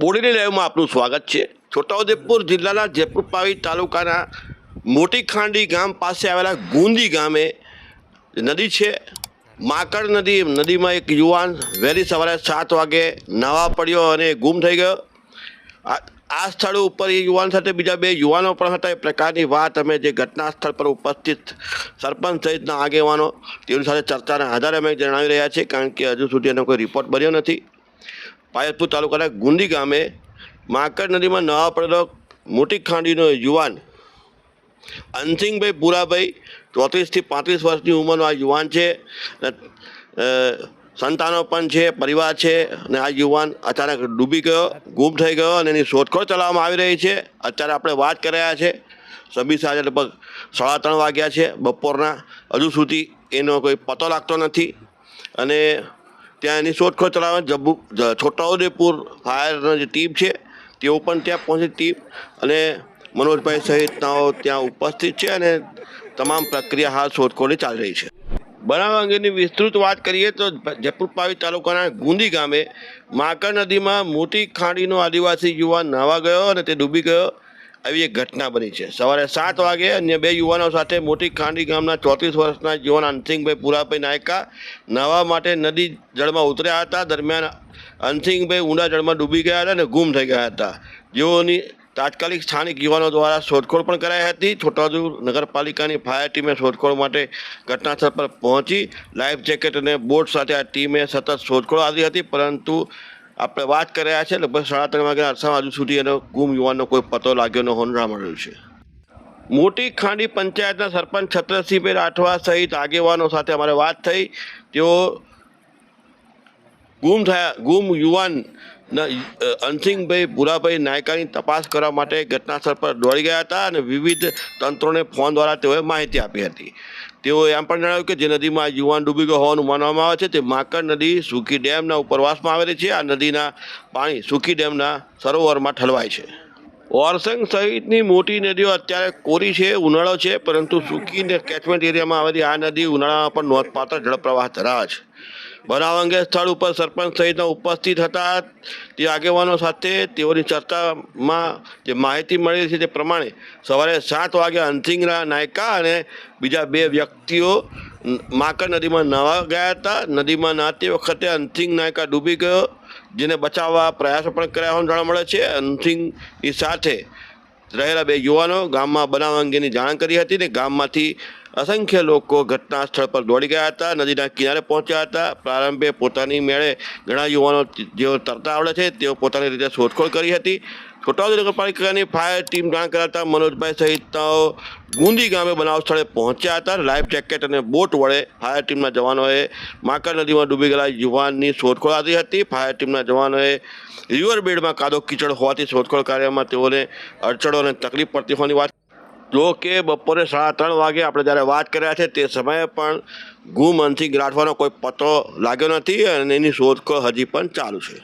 બોડેલી લાઈવમાં આપનું સ્વાગત છે. છોટાઉદેપુર જિલ્લાના જયપુરપાવી તાલુકાના મોટી ખાંડી ગામ પાસે આવેલા ગુંદી ગામે નદી છે. માકડ નદી, નદીમાં એક યુવાન વહેલી સવારે સાત વાગે નાવા પડ્યો અને ગુમ થઈ ગયો. આ સ્થળ ઉપર એ યુવાન સાથે બીજા બે યુવાનો પણ હતા. એ પ્રકારની વાત અમે જે ઘટના સ્થળ પર ઉપસ્થિત સરપંચ સહિતના આગેવાનો તેની સાથે ચર્ચાના આધારે અમે જણાવી રહ્યા છીએ. કારણ કે હજુ સુધી એનો કોઈ રિપોર્ટ બન્યો નથી. પાયતપુર તાલુકાના ગુંદી ગામે માકડ નદીમાં નવા પડેલો મોટી ખાંડીનો યુવાન અનસિંહભાઈ પુરાભાઈ ચોત્રીસથી પાંત્રીસ વર્ષની ઉંમરનો આ યુવાન છે સંતાનો પણ છે, પરિવાર છે અને આ યુવાન અચાનક ડૂબી ગયો, ગુમ થઈ ગયો અને એની શોધખોળ ચલાવવામાં આવી રહી છે. અત્યારે આપણે વાત કરી રહ્યા છે. સભી સાંજે લગભગ સાડા ત્રણ વાગ્યા છે બપોરના. હજુ સુધી એનો કોઈ પતો લાગતો નથી અને ત્યાં એની શોધખોળ ચલાવે જબુ છોટાઉદેપુર ફાયરની જે ટીમ છે, તેઓ પણ ત્યાં પહોંચી ટીમ અને મનોજભાઈ સહિતનાઓ ત્યાં ઉપસ્થિત છે અને તમામ પ્રક્રિયા હાલ શોધખોળની ચાલી રહી છે. બનાવ અંગેની વિસ્તૃત વાત કરીએ તો જયપુર પાવી તાલુકાના ગુંદી ગામે માકર નદીમાં મોટી ખાંડીનો આદિવાસી યુવાન નાહવા ગયો અને તે ડૂબી ગયો. આવી એક ઘટના બની છે. સવારે સાત વાગે અન્ય બે યુવાનો સાથે મોટી ખાંડી ગામના ચોત્રીસ વર્ષના જીવન અનસિંહભાઈ પુરાભાઈ નાયકા નાહવા માટે નદી જળમાં ઉતર્યા હતા. દરમિયાન અંતિંગભાઈ ઊંડા જળમાં ડૂબી ગયા હતા અને ગુમ થઈ ગયા હતા. જેઓની તાત્કાલિક સ્થાનિક યુવાનો દ્વારા શોધખોળ પણ કરાઈ હતી. છોટાઉદેપુર નગરપાલિકાની ફાયર ટીમે શોધખોળ માટે ઘટનાસ્થળ પર પહોંચી લાઈફ જેકેટ અને બોટ સાથે આ ટીમે સતત શોધખોળ આવી હતી. પરંતુ આપણે વાત કર્યા છે લગભગ સાડા ત્રણ વાગ્યાના અરસામાં હજુ સુધી એનો ગુમ યુવાનનો કોઈ પતો લાગ્યો ન હોવાનું જાણવા મળ્યું છે. મોટી ખાંડી પંચાયતના સરપંચ છત્રસિંહભાઈ રાઠવા સહિત આગેવાનો સાથે અમારે વાત થઈ. તેઓ ગુમ થયા, ગુમ યુવાન અનસિંહભાઈ ભૂરાભાઈ નાયકાની તપાસ કરવા માટે ઘટનાસ્થળ પર દોડી ગયા હતા અને વિવિધ તંત્રોને ફોન દ્વારા તેઓએ માહિતી આપી હતી. તેઓએ એમ પણ જણાવ્યું કે જે નદીમાં યુવાન ડૂબી ગયો હોવાનું માનવામાં આવે છે, તે માકડ નદી સુખી ડેમના ઉપરવાસમાં આવેલી છે. આ નદીના પાણી સુખી ડેમના સરોવરમાં ઠલવાય છે. ઓરસંગ સહિતની મોટી નદીઓ અત્યારે કોરી છે, ઉનાળો છે, પરંતુ સુકી કેચમેન્ટ એરિયામાં આવેલી આ નદી ઉનાળામાં પણ નોંધપાત્ર જળપ્રવાહ ધરાવે છે. બનાવ અંગે સ્થળ ઉપર સરપંચ સહિતના ઉપસ્થિત હતા. તે આગેવાનો સાથે તેઓની ચર્ચામાં જે માહિતી મળી છે તે પ્રમાણે સવારે સાત વાગે અંતિંગરા નાયકા અને બીજા બે વ્યક્તિઓ માકર નદીમાં નવા ગયા હતા. નદીમાં નહાતી વખતે અંતિંગ નાયકા ડૂબી ગયો, જેને બચાવવા પ્રયાસો પણ કર્યા હોવાનું જાણવા મળે છે. અંતિંગની સાથે રહેલા બે યુવાનો ગામમાં બનાવ અંગેની જાણ કરી હતી ને ગામમાંથી અસંખ્ય લોકો ઘટના સ્થળ પર દોડી ગયા હતા, નદીના કિનારે પહોંચ્યા હતા. પ્રારંભે પોતાની મેળે ઘણા યુવાનો જેઓ તરતા આવડે છે, તેઓ પોતાની રીતે શોધખોળ કરી હતી. છોટાઉદેપુર નગરપાલિકાની ફાયર ટીમ જાણ કરાતા મનોજભાઈ સહિત ગુંદી ગામે બનાવ સ્થળે પહોંચ્યા હતા. લાઈફ જેકેટ અને બોટ વડે ફાયર ટીમના જવાનોએ માકર નદીમાં ડૂબી ગયેલા યુવાનની શોધખોળ આવી હતી. ફાયર ટીમના જવાનોએ રિવર બેડમાં કાદો કીચડ હોવાથી શોધખોળ કાર્યમાં તેઓને અડચણો અને તકલીફ પડતી હોવાની વાત જો કે બપોરે સાડા ત્રણ વાગે આપણે જ્યારે વાત કર્યા છે તે સમયે પણ ગુમ અંશિક રાઠવાનો કોઈ પતો લાગ્યો નથી અને એની શોધખોળ હજી પણ ચાલુ છે.